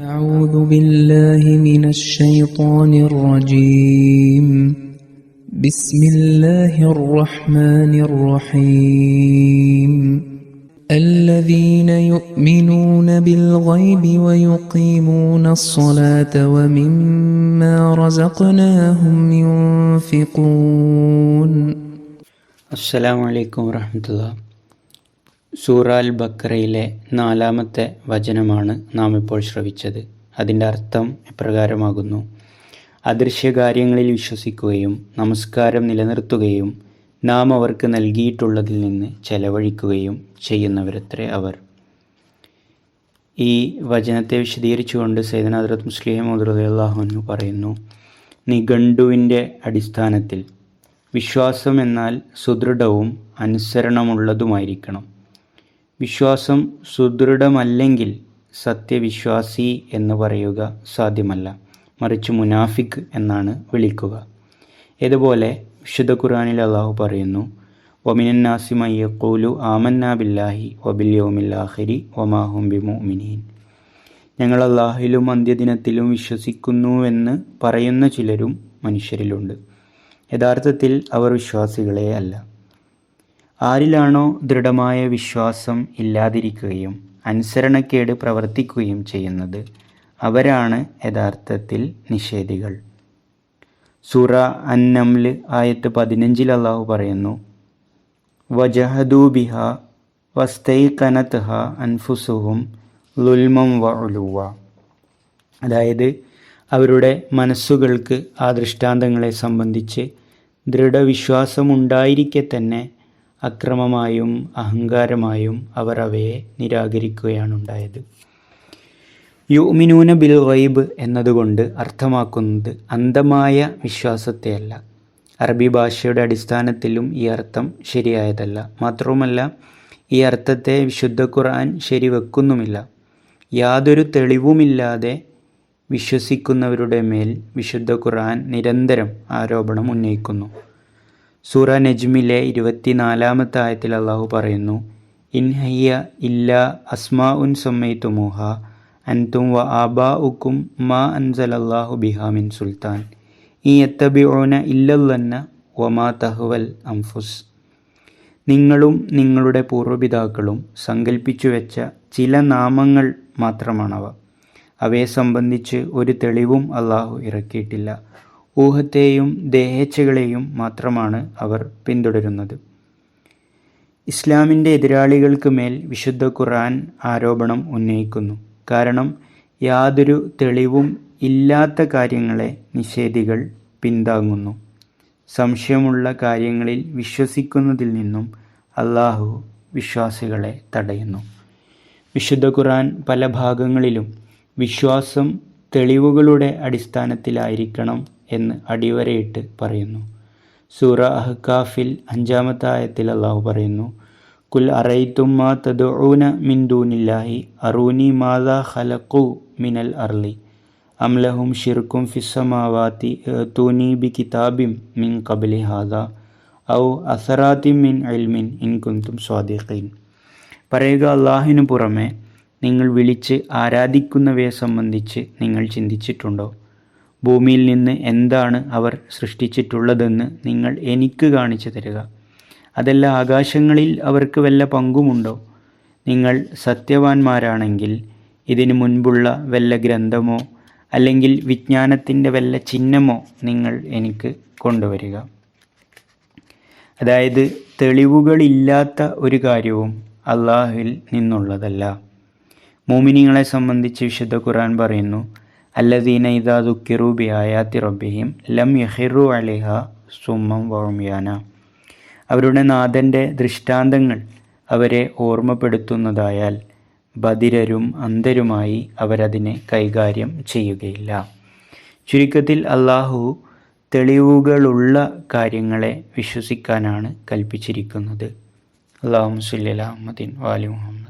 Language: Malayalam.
أعوذ بالله من الشيطان الرجيم. بسم الله الرحمن الرحيم. الذين يؤمنون بالغيب ويقيمون الصلاة ومما رزقناهم ينفقون. السلام عليكم ورحمة الله. അൽ ബക്കറയിലെ നാലാമത്തെ വചനമാണ് നാം ഇപ്പോൾ ശ്രവിച്ചത്. അതിന്റെ അർത്ഥം ഇപ്രകാരമാകുന്നു. അദൃശ്യകാര്യങ്ങളിൽ വിശ്വസിക്കുകയും നമസ്കാരം നിലനിർത്തുകയും നാം അവർക്ക് നൽകിയിട്ടുള്ളതിൽ നിന്ന് ചെലവഴിക്കുകയും ചെയ്യുന്നവരത്രേ അവർ. ഈ വചനത്തെ വിശദീകരിച്ചുകൊണ്ട് സൈദന ഹദ്രത്ത് മുസ്ലിം മുദ്രദാഹുനു പറയുന്നു നിഘണ്ടുവിന്റെ അടിസ്ഥാനത്തിൽ വിശ്വാസം എന്നാൽ സുദൃഢവും അനുസരണമുള്ളതുമായിരിക്കണം. വിശ്വാസം സുദൃഢമല്ലെങ്കിൽ സത്യവിശ്വാസി എന്ന് പറയുക സാധ്യമല്ല. മറിച്ച് മുനാഫിക് എന്നാണ് വിളിക്കുക. ഇതുപോലെ വിശുദ്ധ ഖുറാനിൽ അള്ളാഹു പറയുന്നു ഒമിനന്നാസിമയ്യക്കൂലു ആമന്നാ ബില്ലാഹി വബിൽ യോമില്ലാഹിരി ഒമാഹും ബിമുമിനീൻ ഞങ്ങൾ അള്ളാഹിലും അന്ത്യദിനത്തിലും വിശ്വസിക്കുന്നുവെന്ന് പറയുന്ന ചിലരും മനുഷ്യരിലുണ്ട്. യഥാർത്ഥത്തിൽ അവർ വിശ്വാസികളെ അല്ല. ആരിലാണോ ദൃഢമായ വിശ്വാസം ഇല്ലാതിരിക്കുകയും അനുസരണക്കേട് പ്രവർത്തിക്കുകയും ചെയ്യുന്നത് അവരാണ് യഥാർത്ഥത്തിൽ നിഷേധികൾ. സൂറ അന്നംൽ ആയത്ത് പതിനഞ്ചിൽ അള്ളാഹു പറയുന്നു വജഹദൂബിഹ വസ്തൈക്കനത്ഹ അൻഫുസുഹും ലുൽമം വലുവ അതായത് അവരുടെ മനസ്സുകൾക്ക് ആ ദൃഷ്ടാന്തങ്ങളെ സംബന്ധിച്ച് ദൃഢവിശ്വാസമുണ്ടായിരിക്കെ തന്നെ അക്രമമായും അഹങ്കാരമായും അവർ അവയെ നിരാകരിക്കുകയാണുണ്ടായത്. യുമിനൂന ബിൽ വൈബ് എന്നതുകൊണ്ട് അർത്ഥമാക്കുന്നത് അന്ധമായ വിശ്വാസത്തെയല്ല. അറബി ഭാഷയുടെ അടിസ്ഥാനത്തിലും ഈ അർത്ഥം ശരിയായതല്ല. മാത്രവുമല്ല ഈ അർത്ഥത്തെ വിശുദ്ധ ഖുർആൻ ശരിവെക്കുന്നുമില്ല. യാതൊരു തെളിവുമില്ലാതെ വിശ്വസിക്കുന്നവരുടെ മേൽ വിശുദ്ധ ഖുർആൻ നിരന്തരം ആരോപണം ഉന്നയിക്കുന്നു. സൂറ നജ്മിലെ ഇരുപത്തിനാലാമത്തെ ആയത്തിൽ അള്ളാഹു പറയുന്നു ഇൻഹയ്യ ഇല്ല അസ്മാ ഉൻ സമ്മയിത്തുമുഹ അൻതും വ ആബാ ഉക്കും മാ അൻസലല്ലാഹു ബിഹാമിൻ സുൽത്താൻ. ഈ എത്തബിയോന ഇല്ലല്ലന്ന വമാ തഹ്വൽ അംഫുസ് നിങ്ങളും നിങ്ങളുടെ പൂർവപിതാക്കളും സങ്കല്പിച്ചു വെച്ച ചില നാമങ്ങൾ മാത്രമാണവ. അവയെ സംബന്ധിച്ച് ഒരു തെളിവും അള്ളാഹു ഇറക്കിയിട്ടില്ല. ഊഹത്തെയും ദേഹേച്ഛകളെയും മാത്രമാണ് അവർ പിന്തുടരുന്നത്. ഇസ്ലാമിന്റെ എതിരാളികൾക്ക് മേൽ വിശുദ്ധ ഖുർആൻ ആരോപണം ഉന്നയിക്കുന്നു. കാരണം യാതൊരു തെളിവും ഇല്ലാത്ത കാര്യങ്ങളെ നിഷേധികൾ പിന്താങ്ങുന്നു. സംശയമുള്ള കാര്യങ്ങളിൽ വിശ്വസിക്കുന്നതിൽ നിന്നും അള്ളാഹു വിശ്വാസികളെ തടയുന്നു. വിശുദ്ധ ഖുർആൻ പല ഭാഗങ്ങളിലും വിശ്വാസം തെളിവുകളുടെ അടിസ്ഥാനത്തിലായിരിക്കണം എന്ന് അടിവരയിട്ട് പറയുന്നു. സൂറ അഹ്കാഫിൽ അഞ്ചാമത്തെ ആയത്തിൽ അള്ളാഹു പറയുന്നു കുൽ അറൈത്തും തദൂന മിൻ അറൂനി മാതാ ഖലഖു മിനൽ അർലി അംലഹും ഷിർക്കും ഫിസ്സമാവാത്തി തൂനി ബി കിതാബിം മിൻ കബലി ഹാദ ഔ അസറാത്തി മിൻ അൽമിൻ ഇൻ കുന്തും സ്വാദിഖീൻ. പറയുക അള്ളാഹിനു പുറമെ നിങ്ങൾ വിളിച്ച് ആരാധിക്കുന്നവയെ സംബന്ധിച്ച് നിങ്ങൾ ചിന്തിച്ചിട്ടുണ്ടോ? ഭൂമിയിൽ നിന്ന് എന്താണ് അവർ സൃഷ്ടിച്ചിട്ടുള്ളതെന്ന് നിങ്ങൾ എനിക്ക് കാണിച്ചു തരിക. അതല്ല ആകാശങ്ങളിൽ അവർക്ക് വല്ല പങ്കുമുണ്ടോ? നിങ്ങൾ സത്യവാന്മാരാണെങ്കിൽ ഇതിനു മുൻപുള്ള വല്ല ഗ്രന്ഥമോ അല്ലെങ്കിൽ വിജ്ഞാനത്തിന്റെ വല്ല ചിഹ്നമോ നിങ്ങൾ എനിക്ക് കൊണ്ടുവരിക. അതായത് തെളിവുകളില്ലാത്ത ഒരു കാര്യവും അള്ളാഹുവിൽ നിന്നുള്ളതല്ല. മോമിനിങ്ങളെ സംബന്ധിച്ച് വിശുദ്ധ ഖുർആൻ പറയുന്നു അല്ലദീന ഇദാ ദുഃഖിറു ബി ആയാത്തി റബ്ബിഹിം ലം യഹിറു അലിഹ സുമ്മം വൗമ്യാന. അവരുടെ നാഥന്റെ ദൃഷ്ടാന്തങ്ങൾ അവരെ ഓർമ്മപ്പെടുത്തുന്നതായാൽ ബദിരരും അന്ധരുമായി അവരതിനെ കൈകാര്യം ചെയ്യുകയില്ല. ചുരുക്കത്തിൽ അള്ളാഹു തെളിവുകളുള്ള കാര്യങ്ങളെ വിശ്വസിക്കാനാണ് കൽപ്പിച്ചിരിക്കുന്നത്. അള്ളാഹു സുല്ലാ അഹമ്മദീൻ വാലി മുഹമ്മദ്.